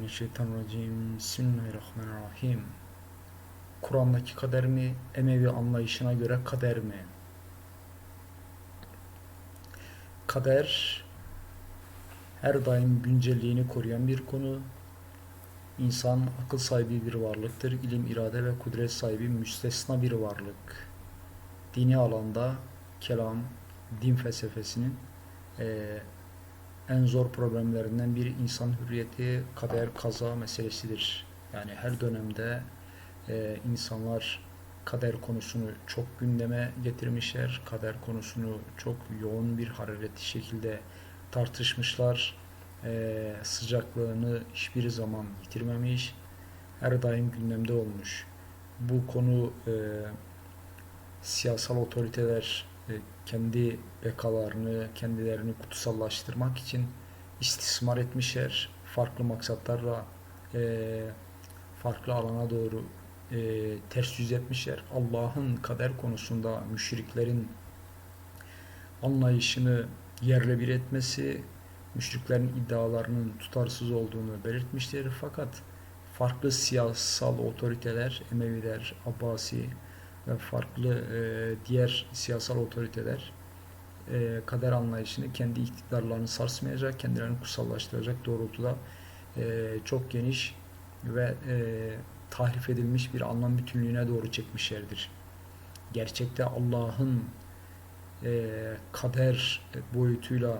Euzubillahimineşşeytanirracim. Bismillahirrahmanirrahim. Kur'an'daki kader mi, Emevi anlayışına göre kader mi? Kader her daim güncelliğini koruyan bir konu. İnsan akıl sahibi bir varlıktır. İlim, irade ve kudret sahibi müstesna bir varlık. Dini alanda kelam, din felsefesinin eee en zor problemlerinden bir insan hürriyeti, kader, kaza meselesidir. Yani her dönemde e, insanlar kader konusunu çok gündeme getirmişler. Kader konusunu çok yoğun bir hararetli şekilde tartışmışlar. E, sıcaklığını hiçbir zaman yitirmemiş. Her daim gündemde olmuş. Bu konu e, siyasal otoriteler kendi bekalarını, kendilerini kutsallaştırmak için istismar etmişler. Farklı maksatlarla e, farklı alana doğru e, ters yüz etmişler. Allah'ın kader konusunda müşriklerin anlayışını yerle bir etmesi, müşriklerin iddialarının tutarsız olduğunu belirtmişler. Fakat farklı siyasal otoriteler, Emeviler, Abbasi, farklı e, diğer siyasal otoriteler e, kader anlayışını kendi iktidarlarını sarsmayacak, kendilerini kutsallaştıracak doğrultuda e, çok geniş ve e, tahrif edilmiş bir anlam bütünlüğüne doğru çekmişlerdir. Gerçekte Allah'ın e, kader boyutuyla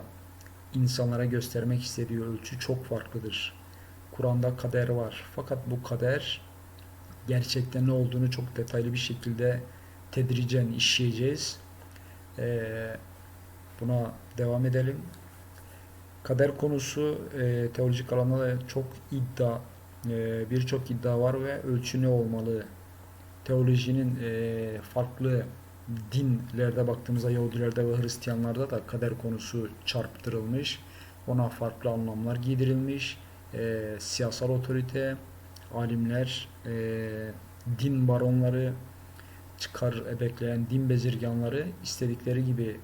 insanlara göstermek istediği ölçü çok farklıdır. Kur'an'da kader var. Fakat bu kader gerçekten ne olduğunu çok detaylı bir şekilde tedricen işleyeceğiz. Ee, buna devam edelim. Kader konusu e, teolojik alanda da çok iddia, e, birçok iddia var ve ölçü ne olmalı? Teolojinin e, farklı dinlerde baktığımızda Yahudilerde ve Hristiyanlarda da kader konusu çarptırılmış. Ona farklı anlamlar giydirilmiş. E, siyasal otorite, alimler, e, din baronları, çıkar bekleyen din bezirganları istedikleri gibi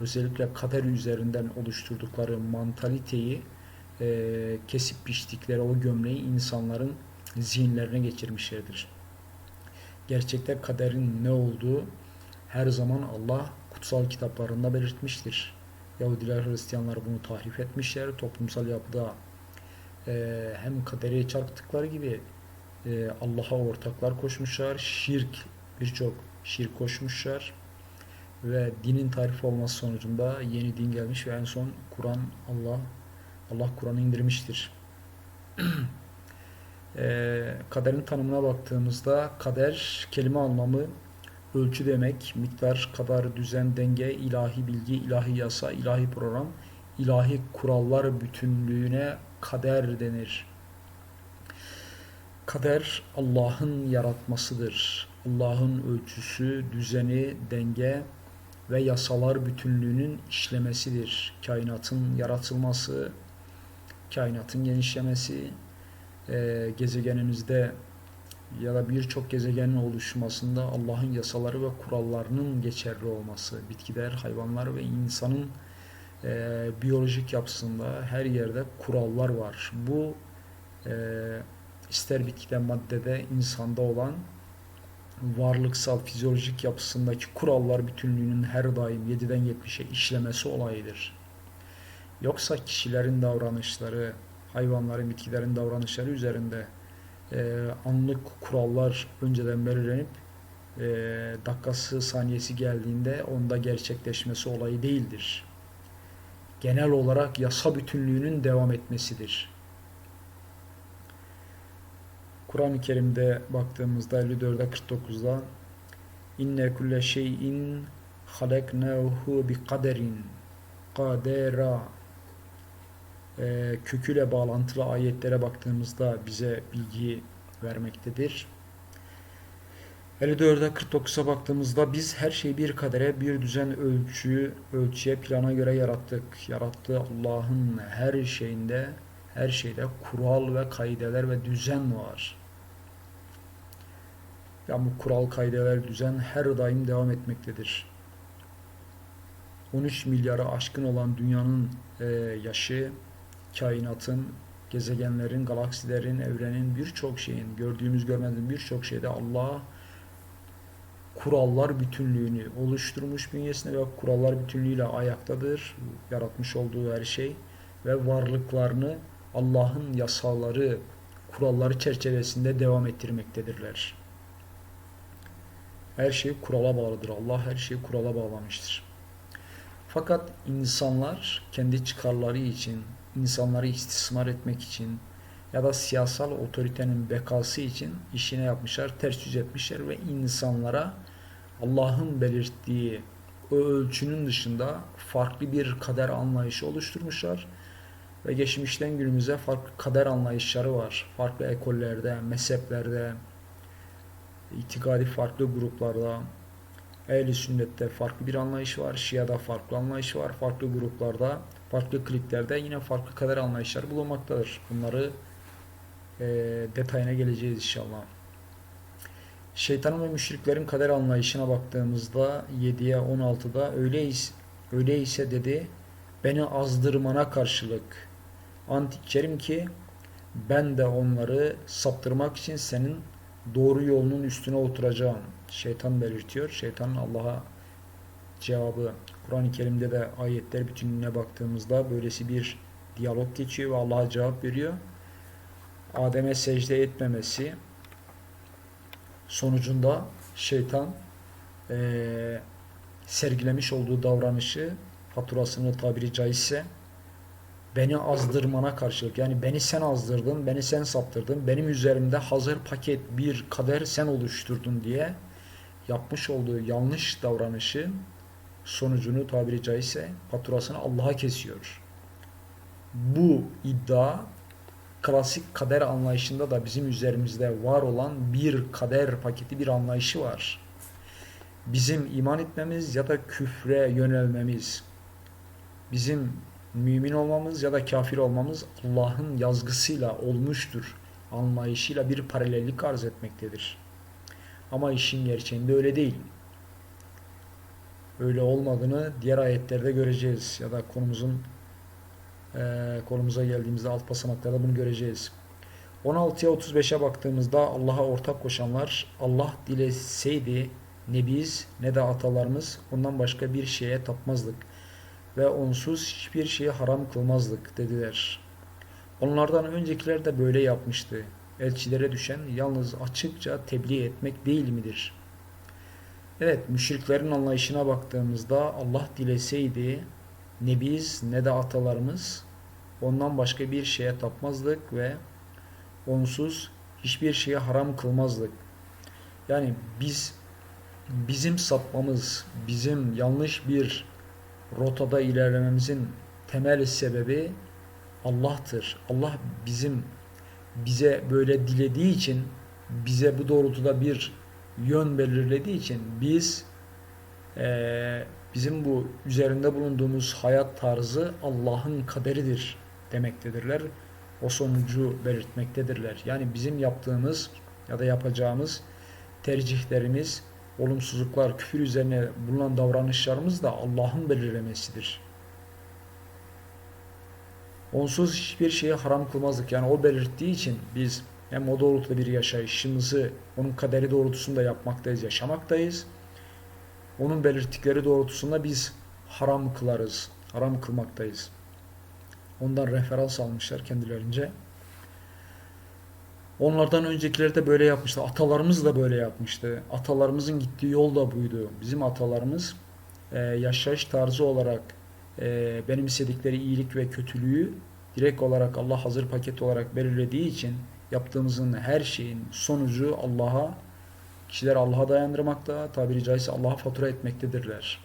özellikle kader üzerinden oluşturdukları mantaliteyi e, kesip biçtikleri o gömleği insanların zihinlerine geçirmişlerdir. Gerçekte kaderin ne olduğu her zaman Allah kutsal kitaplarında belirtmiştir. Yahudiler, Hristiyanlar bunu tahrif etmişler. Toplumsal yapıda e, hem kaderi çarptıkları gibi e, Allah'a ortaklar koşmuşlar. Şirk, birçok şirk koşmuşlar. Ve dinin tarif olması sonucunda yeni din gelmiş ve en son Kur'an Allah Allah Kur'an'ı indirmiştir. e, kaderin tanımına baktığımızda kader kelime anlamı ölçü demek, miktar, kadar, düzen, denge, ilahi bilgi, ilahi yasa, ilahi program, ilahi kurallar bütünlüğüne kader denir. Kader Allah'ın yaratmasıdır. Allah'ın ölçüsü, düzeni, denge ve yasalar bütünlüğünün işlemesidir. Kainatın yaratılması, kainatın genişlemesi, e, gezegenimizde ya da birçok gezegenin oluşmasında Allah'ın yasaları ve kurallarının geçerli olması, bitkiler, hayvanlar ve insanın e, biyolojik yapısında her yerde kurallar var. Bu e, ister bitkide maddede insanda olan varlıksal fizyolojik yapısındaki kurallar bütünlüğünün her daim 7'den 70'e işlemesi olayıdır. Yoksa kişilerin davranışları, hayvanların, bitkilerin davranışları üzerinde e, anlık kurallar önceden belirlenip e, dakikası saniyesi geldiğinde onda gerçekleşmesi olayı değildir genel olarak yasa bütünlüğünün devam etmesidir. Kur'an-ı Kerim'de baktığımızda 54'e 49'da inne kulle şeyin haleknehu bi kaderin kadera e, köküyle bağlantılı ayetlere baktığımızda bize bilgi vermektedir. 54'e 49'a baktığımızda biz her şeyi bir kadere, bir düzen ölçüyü, ölçüye, plana göre yarattık. Yarattığı Allah'ın her şeyinde, her şeyde kural ve kaideler ve düzen var. Ya bu kural, kaideler, düzen her daim devam etmektedir. 13 milyara aşkın olan dünyanın e, yaşı, kainatın gezegenlerin, galaksilerin, evrenin birçok şeyin, gördüğümüz görmediğimiz birçok şeyde Allah kurallar bütünlüğünü oluşturmuş bünyesinde ve kurallar bütünlüğüyle ayaktadır. Yaratmış olduğu her şey ve varlıklarını Allah'ın yasaları, kuralları çerçevesinde devam ettirmektedirler. Her şey kurala bağlıdır. Allah her şeyi kurala bağlamıştır. Fakat insanlar kendi çıkarları için, insanları istismar etmek için ya da siyasal otoritenin bekası için işine yapmışlar, ters yüz etmişler ve insanlara Allah'ın belirttiği o ölçünün dışında farklı bir kader anlayışı oluşturmuşlar. Ve geçmişten günümüze farklı kader anlayışları var. Farklı ekollerde, mezheplerde, itikadi farklı gruplarda, Ehl-i sünnette farklı bir anlayış var. Şia'da farklı anlayış var. Farklı gruplarda, farklı kliklerde yine farklı kader anlayışları bulunmaktadır. Bunları e, detayına geleceğiz inşallah. Şeytanın ve müşriklerin kader anlayışına baktığımızda 7'ye 16'da öyleyse, öyleyse dedi beni azdırmana karşılık ant içerim ki ben de onları saptırmak için senin doğru yolunun üstüne oturacağım. Şeytan belirtiyor. Şeytanın Allah'a cevabı Kur'an-ı Kerim'de de ayetler bütününe baktığımızda böylesi bir diyalog geçiyor ve Allah'a cevap veriyor. Adem'e secde etmemesi sonucunda şeytan e, sergilemiş olduğu davranışı faturasını tabiri caizse beni azdırmana karşılık yani beni sen azdırdın, beni sen saptırdın, benim üzerimde hazır paket bir kader sen oluşturdun diye yapmış olduğu yanlış davranışı sonucunu tabiri caizse faturasını Allah'a kesiyor. Bu iddia klasik kader anlayışında da bizim üzerimizde var olan bir kader paketi bir anlayışı var. Bizim iman etmemiz ya da küfre yönelmemiz, bizim mümin olmamız ya da kafir olmamız Allah'ın yazgısıyla olmuştur anlayışıyla bir paralellik arz etmektedir. Ama işin gerçeğinde öyle değil. Öyle olmadığını diğer ayetlerde göreceğiz ya da konumuzun e, konumuza geldiğimizde alt basamaklarda bunu göreceğiz. 16'ya 35'e baktığımızda Allah'a ortak koşanlar Allah dileseydi ne biz ne de atalarımız ondan başka bir şeye tapmazdık ve onsuz hiçbir şeyi haram kılmazdık dediler. Onlardan öncekiler de böyle yapmıştı. Elçilere düşen yalnız açıkça tebliğ etmek değil midir? Evet, müşriklerin anlayışına baktığımızda Allah dileseydi ne biz ne de atalarımız ondan başka bir şeye tapmazdık ve onsuz hiçbir şeye haram kılmazdık. Yani biz bizim sapmamız, bizim yanlış bir rotada ilerlememizin temel sebebi Allah'tır. Allah bizim bize böyle dilediği için bize bu doğrultuda bir yön belirlediği için biz e, bizim bu üzerinde bulunduğumuz hayat tarzı Allah'ın kaderidir demektedirler. O sonucu belirtmektedirler. Yani bizim yaptığımız ya da yapacağımız tercihlerimiz, olumsuzluklar, küfür üzerine bulunan davranışlarımız da Allah'ın belirlemesidir. Onsuz hiçbir şeyi haram kılmazdık. Yani o belirttiği için biz hem o doğrultuda bir yaşayışımızı onun kaderi doğrultusunda yapmaktayız, yaşamaktayız. Onun belirttikleri doğrultusunda biz haram kılarız, haram kılmaktayız. Ondan referans almışlar kendilerince. Onlardan öncekiler de böyle yapmıştı. Atalarımız da böyle yapmıştı. Atalarımızın gittiği yol da buydu. Bizim atalarımız e, yaşayış tarzı olarak e, benimsedikleri iyilik ve kötülüğü direkt olarak Allah hazır paket olarak belirlediği için yaptığımızın her şeyin sonucu Allah'a kişiler Allah'a dayandırmakta, tabiri caizse Allah'a fatura etmektedirler.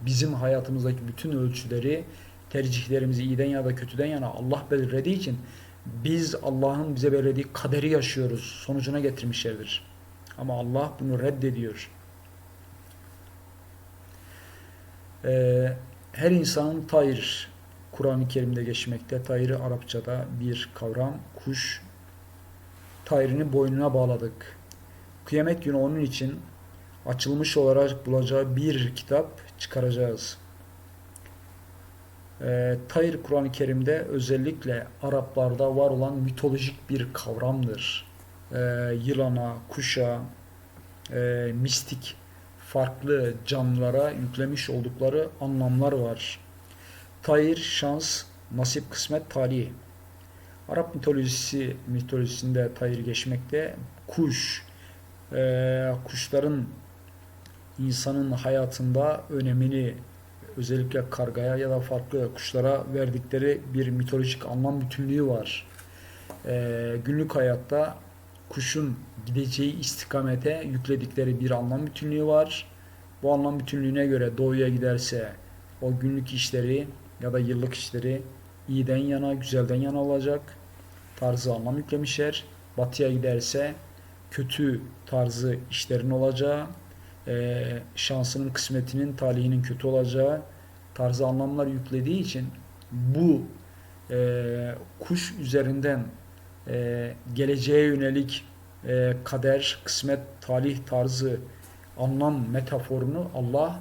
Bizim hayatımızdaki bütün ölçüleri, tercihlerimizi iyiden ya da kötüden yana Allah belirlediği için biz Allah'ın bize belirlediği kaderi yaşıyoruz. Sonucuna getirmişlerdir. Ama Allah bunu reddediyor. Ee, her insanın tayr Kur'an-ı Kerim'de geçmekte. Tayrı Arapçada bir kavram. Kuş tayrını boynuna bağladık. Kıyamet günü onun için açılmış olarak bulacağı bir kitap çıkaracağız. E, Tayr Kur'an-ı Kerim'de özellikle Araplarda var olan mitolojik bir kavramdır. E, yılana, kuşa, e, mistik farklı canlılara yüklemiş oldukları anlamlar var. Tayr, şans, nasip, kısmet, talih. Arap mitolojisi mitolojisinde tayır geçmekte. Kuş, e, kuşların insanın hayatında önemini özellikle kargaya ya da farklı kuşlara verdikleri bir mitolojik anlam bütünlüğü var. E, günlük hayatta kuşun gideceği istikamete yükledikleri bir anlam bütünlüğü var. Bu anlam bütünlüğüne göre doğuya giderse o günlük işleri ya da yıllık işleri iyiden yana, güzelden yana olacak tarzı anlam yüklemişler. Batıya giderse kötü tarzı işlerin olacağı, e, şansının, kısmetinin, talihinin kötü olacağı tarzı anlamlar yüklediği için bu e, kuş üzerinden e, geleceğe yönelik e, kader, kısmet, talih tarzı anlam metaforunu Allah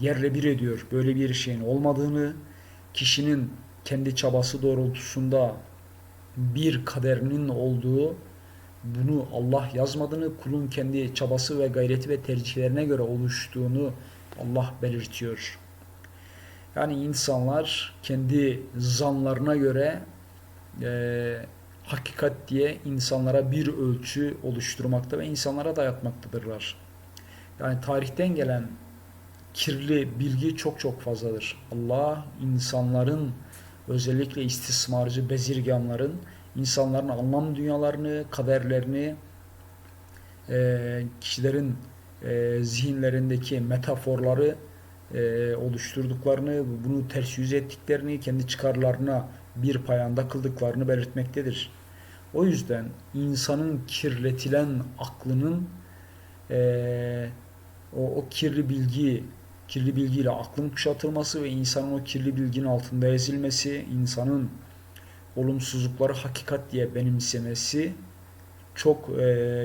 yerle bir ediyor. Böyle bir şeyin olmadığını, kişinin kendi çabası doğrultusunda bir kaderinin olduğu, bunu Allah yazmadığını, kulun kendi çabası ve gayreti ve tercihlerine göre oluştuğunu Allah belirtiyor. Yani insanlar kendi zanlarına göre e, hakikat diye insanlara bir ölçü oluşturmakta ve insanlara dayatmaktadırlar. Yani tarihten gelen kirli bilgi çok çok fazladır. Allah insanların özellikle istismarcı bezirganların insanların anlam dünyalarını, kaderlerini, e, kişilerin e, zihinlerindeki metaforları e, oluşturduklarını, bunu ters yüz ettiklerini, kendi çıkarlarına bir payanda kıldıklarını belirtmektedir. O yüzden insanın kirletilen aklının e, o, o kirli bilgi kirli bilgiyle aklın kuşatılması ve insanın o kirli bilginin altında ezilmesi, insanın olumsuzlukları hakikat diye benimsemesi çok e,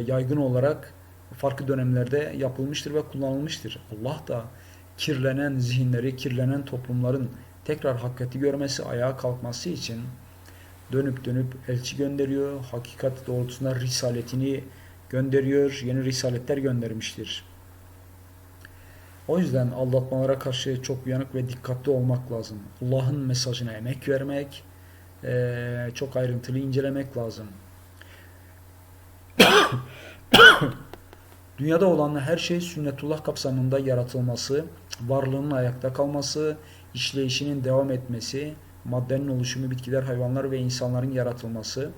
yaygın olarak farklı dönemlerde yapılmıştır ve kullanılmıştır. Allah da kirlenen zihinleri, kirlenen toplumların tekrar hakikati görmesi, ayağa kalkması için dönüp dönüp elçi gönderiyor. Hakikat doğrultusunda risaletini gönderiyor. Yeni risaletler göndermiştir. O yüzden aldatmalara karşı çok uyanık ve dikkatli olmak lazım. Allah'ın mesajına emek vermek, çok ayrıntılı incelemek lazım. Dünyada olan her şey sünnetullah kapsamında yaratılması, varlığının ayakta kalması, işleyişinin devam etmesi, maddenin oluşumu, bitkiler, hayvanlar ve insanların yaratılması,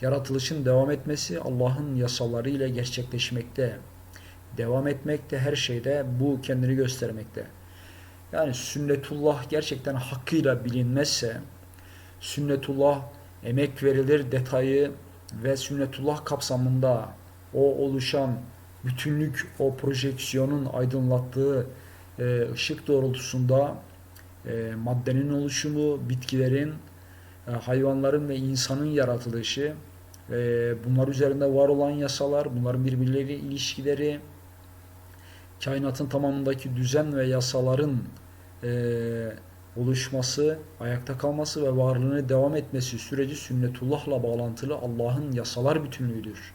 yaratılışın devam etmesi Allah'ın yasaları ile gerçekleşmekte devam etmekte, her şeyde bu kendini göstermekte. Yani sünnetullah gerçekten hakkıyla bilinmezse, sünnetullah emek verilir detayı ve sünnetullah kapsamında o oluşan bütünlük, o projeksiyonun aydınlattığı e, ışık doğrultusunda e, maddenin oluşumu, bitkilerin, e, hayvanların ve insanın yaratılışı, bunlar üzerinde var olan yasalar, bunların birbirleriyle ilişkileri, kainatın tamamındaki düzen ve yasaların e, oluşması, ayakta kalması ve varlığını devam etmesi süreci sünnetullahla bağlantılı Allah'ın yasalar bütünlüğüdür.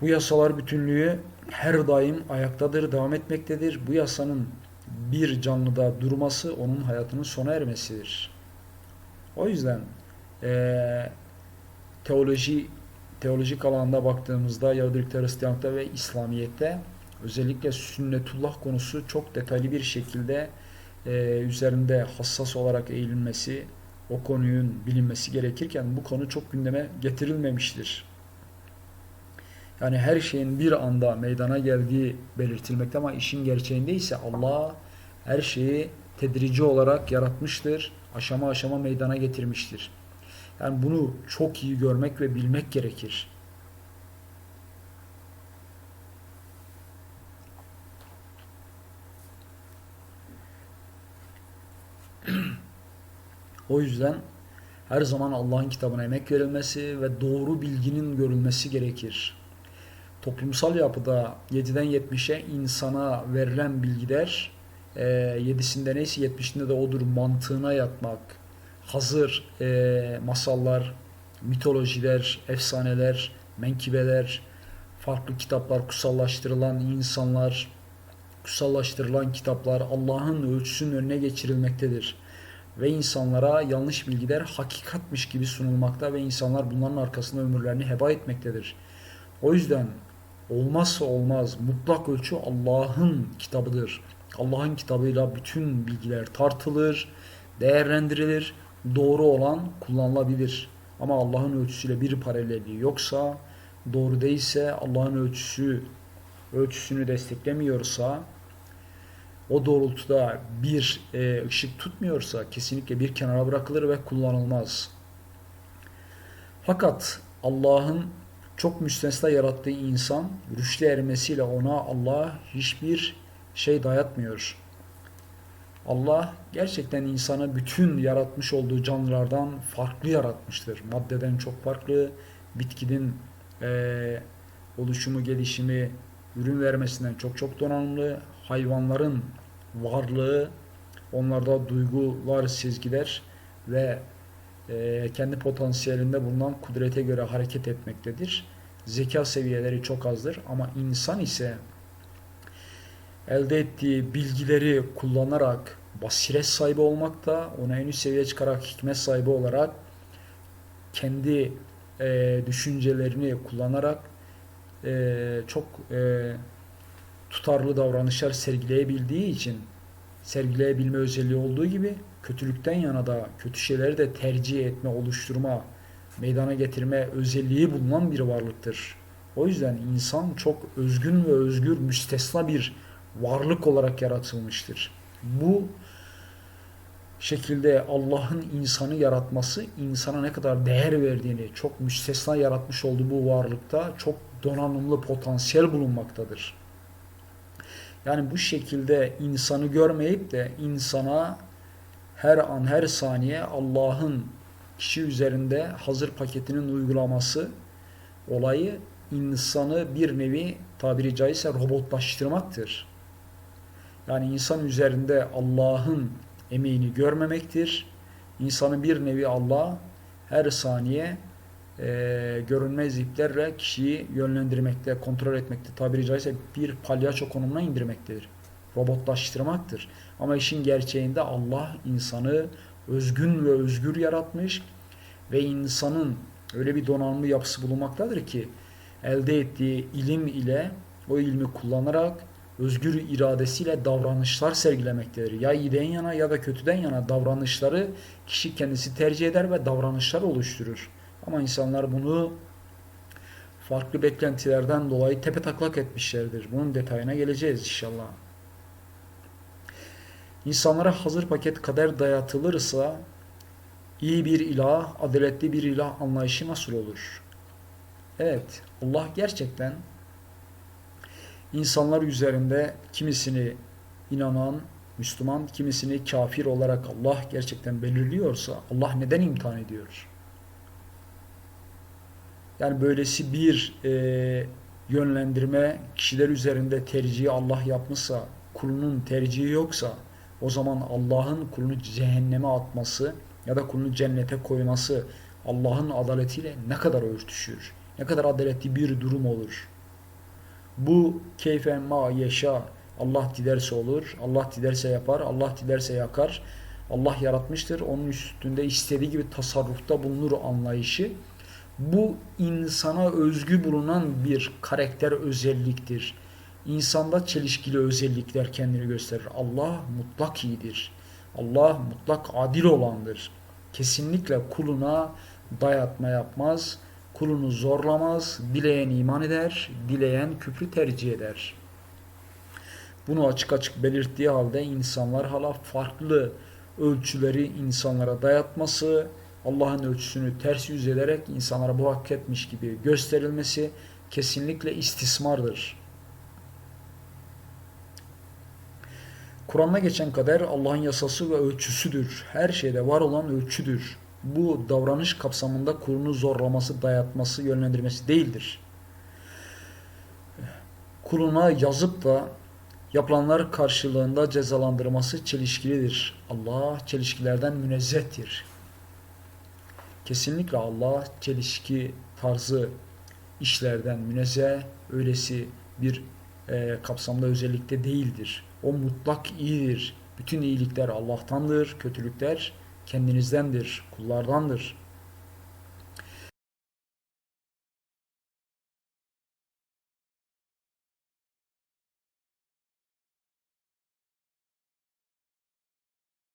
Bu yasalar bütünlüğü her daim ayaktadır, devam etmektedir. Bu yasanın bir canlıda durması onun hayatının sona ermesidir. O yüzden e, teoloji teolojik alanda baktığımızda Yahudilikte, Hristiyanlıkta ve İslamiyet'te özellikle sünnetullah konusu çok detaylı bir şekilde e, üzerinde hassas olarak eğilinmesi, o konunun bilinmesi gerekirken bu konu çok gündeme getirilmemiştir. Yani her şeyin bir anda meydana geldiği belirtilmekte ama işin gerçeğinde ise Allah her şeyi tedrici olarak yaratmıştır. Aşama aşama meydana getirmiştir. Yani bunu çok iyi görmek ve bilmek gerekir. O yüzden her zaman Allah'ın kitabına emek verilmesi ve doğru bilginin görülmesi gerekir. Toplumsal yapıda 7'den 70'e insana verilen bilgiler e, yedisinde neyse yetmişinde de odur mantığına yatmak, hazır e, masallar, mitolojiler, efsaneler, menkibeler, farklı kitaplar, kutsallaştırılan insanlar, kutsallaştırılan kitaplar Allah'ın ölçüsünün önüne geçirilmektedir. Ve insanlara yanlış bilgiler hakikatmiş gibi sunulmakta ve insanlar bunların arkasında ömürlerini heba etmektedir. O yüzden olmazsa olmaz mutlak ölçü Allah'ın kitabıdır. Allah'ın kitabıyla bütün bilgiler tartılır, değerlendirilir, doğru olan kullanılabilir. Ama Allah'ın ölçüsüyle bir paralelliği yoksa, doğru değilse, Allah'ın ölçüsü ölçüsünü desteklemiyorsa, o doğrultuda bir e, ışık tutmuyorsa kesinlikle bir kenara bırakılır ve kullanılmaz. Fakat Allah'ın çok müstesna yarattığı insan rüşte ermesiyle ona Allah hiçbir şey dayatmıyor. Allah gerçekten insanı bütün yaratmış olduğu canlılardan farklı yaratmıştır. Maddeden çok farklı, bitkinin e, oluşumu, gelişimi, ürün vermesinden çok çok donanımlı, hayvanların varlığı, onlarda duygular, sezgiler ve e, kendi potansiyelinde bulunan kudrete göre hareket etmektedir. Zeka seviyeleri çok azdır ama insan ise elde ettiği bilgileri kullanarak basiret sahibi olmakta, onu en üst seviyeye çıkarak hikmet sahibi olarak kendi e, düşüncelerini kullanarak e, çok e, tutarlı davranışlar sergileyebildiği için sergileyebilme özelliği olduğu gibi kötülükten yana da kötü şeyleri de tercih etme, oluşturma, meydana getirme özelliği bulunan bir varlıktır. O yüzden insan çok özgün ve özgür, müstesna bir varlık olarak yaratılmıştır. Bu şekilde Allah'ın insanı yaratması insana ne kadar değer verdiğini, çok müstesna yaratmış olduğu bu varlıkta çok donanımlı potansiyel bulunmaktadır. Yani bu şekilde insanı görmeyip de insana her an her saniye Allah'ın kişi üzerinde hazır paketinin uygulaması olayı insanı bir nevi tabiri caizse robotlaştırmaktır. Yani insan üzerinde Allah'ın emeğini görmemektir. İnsanı bir nevi Allah her saniye e, görünmez iplerle kişiyi yönlendirmekte, kontrol etmekte, tabiri caizse bir palyaço konumuna indirmektedir. Robotlaştırmaktır. Ama işin gerçeğinde Allah insanı özgün ve özgür yaratmış ve insanın öyle bir donanımlı yapısı bulunmaktadır ki elde ettiği ilim ile o ilmi kullanarak özgür iradesiyle davranışlar sergilemektedir. Ya iyiden yana ya da kötüden yana davranışları kişi kendisi tercih eder ve davranışlar oluşturur. Ama insanlar bunu farklı beklentilerden dolayı tepe taklak etmişlerdir. Bunun detayına geleceğiz inşallah. İnsanlara hazır paket kader dayatılırsa iyi bir ilah, adaletli bir ilah anlayışı nasıl olur? Evet, Allah gerçekten insanlar üzerinde kimisini inanan, Müslüman, kimisini kafir olarak Allah gerçekten belirliyorsa Allah neden imtihan ediyor? Yani böylesi bir e, yönlendirme kişiler üzerinde tercihi Allah yapmışsa, kulunun tercihi yoksa o zaman Allah'ın kulunu cehenneme atması ya da kulunu cennete koyması Allah'ın adaletiyle ne kadar örtüşür? Ne kadar adaletli bir durum olur? Bu keyfen ma yaşa Allah dilerse olur, Allah dilerse yapar, Allah dilerse yakar. Allah yaratmıştır. Onun üstünde istediği gibi tasarrufta bulunur anlayışı bu insana özgü bulunan bir karakter özelliktir. İnsanda çelişkili özellikler kendini gösterir. Allah mutlak iyidir. Allah mutlak adil olandır. Kesinlikle kuluna dayatma yapmaz, kulunu zorlamaz, dileyen iman eder, dileyen küfrü tercih eder. Bunu açık açık belirttiği halde insanlar hala farklı ölçüleri insanlara dayatması, Allah'ın ölçüsünü ters yüz ederek insanlara bu hak etmiş gibi gösterilmesi kesinlikle istismardır. Kur'an'da geçen kader Allah'ın yasası ve ölçüsüdür. Her şeyde var olan ölçüdür. Bu davranış kapsamında kurunu zorlaması, dayatması, yönlendirmesi değildir. Kuluna yazıp da Yapılanlar karşılığında cezalandırması çelişkilidir. Allah çelişkilerden münezzehtir. Kesinlikle Allah çelişki tarzı işlerden münezzeh, öylesi bir e, kapsamda özellikle değildir. O mutlak iyidir. Bütün iyilikler Allah'tandır, kötülükler kendinizdendir, kullardandır.